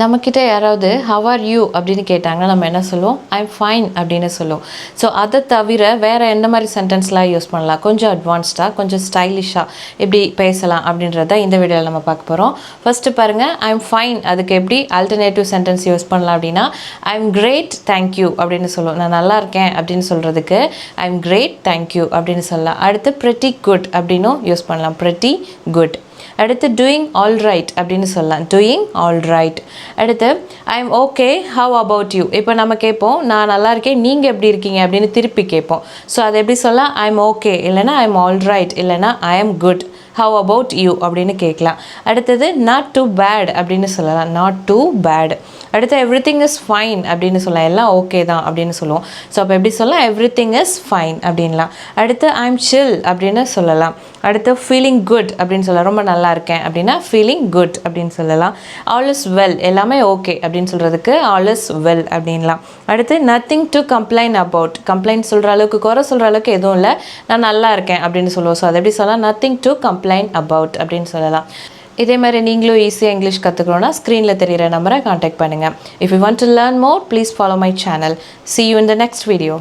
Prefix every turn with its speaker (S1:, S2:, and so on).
S1: நம்மக்கிட்ட யாராவது how are you அப்படின்னு கேட்டாங்கன்னா நம்ம என்ன சொல்லுவோம்? ஐம் ஃபைன் அப்படின்னு சொல்லுவோம். ஸோ அதை தவிர வேறு என்ன மாதிரி சென்டென்ஸ்லாம் யூஸ் பண்ணலாம்? கொஞ்சம் அட்வான்ஸ்டாக கொஞ்சம் ஸ்டைலிஷாக எப்படி பேசலாம் அப்படின்றத இந்த வீடியோவில் நம்ம பார்க்க போகிறோம் ஃபஸ்ட்டு பாருங்கள் ஐம் ஃபைன் அதுக்கு எப்படி ஆல்டர்னேட்டிவ் சென்டென்ஸ் யூஸ் பண்ணலாம் அப்படின்னா ஐம் கிரேட் தேங்க்யூ அப்படின்னு சொல்லுவோம். நான் நல்லா இருக்கேன் அப்படின்னு சொல்கிறதுக்கு ஐம் கிரேட் தேங்க்யூ அப்படின்னு சொல்லலாம். அடுத்து ப்ரெட்டி குட் அப்படின்னும் யூஸ் பண்ணலாம். ப்ரெட்டி குட் அடுத்து டூயிங் ஆல் ரைட் அப்படின்னு சொல்லலாம். டூயிங் ஆல் ரைட் அடுத்து I am okay how about you இப்போ நம்ம கேட்போம் நான் நல்லா இருக்கேன் நீங்கள் எப்படி இருக்கீங்க அப்படின்னு திருப்பி கேட்போம். ஸோ அதை எப்படி சொல்லலாம்? ஐ எம் ஓகே இல்லைனா ஐ எம் ஆல் ரைட் இல்லைனா I am good how about you அப்படின்னு கேட்கலாம். அடுத்தது நாட் டூ பேட் அப்படின்னு சொல்லலாம். நாட் டூ பேட் அடுத்து எவ்ரி திங் இஸ் ஃபைன் அப்படின்னு சொல்லலாம். எல்லாம் ஓகே தான் அப்படின்னு சொல்லுவோம். ஸோ அப்போ எப்படி சொல்லலாம்? எவ்ரி திங் இஸ் ஃபைன் அப்படின்லாம். அடுத்து ஐ எம் ஷில் அப்படின்னு சொல்லலாம். அடுத்து ஃபீலிங் குட் அப்படின்னு சொல்லலாம். ரொம்ப நல்லா இருக்கேன் அப்படின்னா ஃபீலிங் குட் அப்படின்னு சொல்லலாம். ஆல் இஸ் வெல் எல்லாமே ஓகே அப்படின்னு சொல்கிறதுக்கு ஆல் இஸ் வெல் அப்படின்லாம். அடுத்து nothing to complaint about complaint சொல்கிற அளவுக்கு குறை சொல்கிற அளவுக்கு எதுவும் இல்லை. நான் நல்லா இருக்கேன் அப்படின்னு சொல்லுவோம். ஸோ அதை எப்படி சொல்லலாம்? நத்திங் டு கம்ப்ளைண்ட் அபவுட் அப்படின்னு சொல்லலாம். இதே மாதிரி நீங்களும் ஈஸியாக இங்கிலீஷ் கற்றுக்கணுன்னா ஸ்க்ரீனில் தெரிகிற நம்பரை காண்டாக்ட் பண்ணுங்கள் if you want to learn more please follow my channel see you in the next video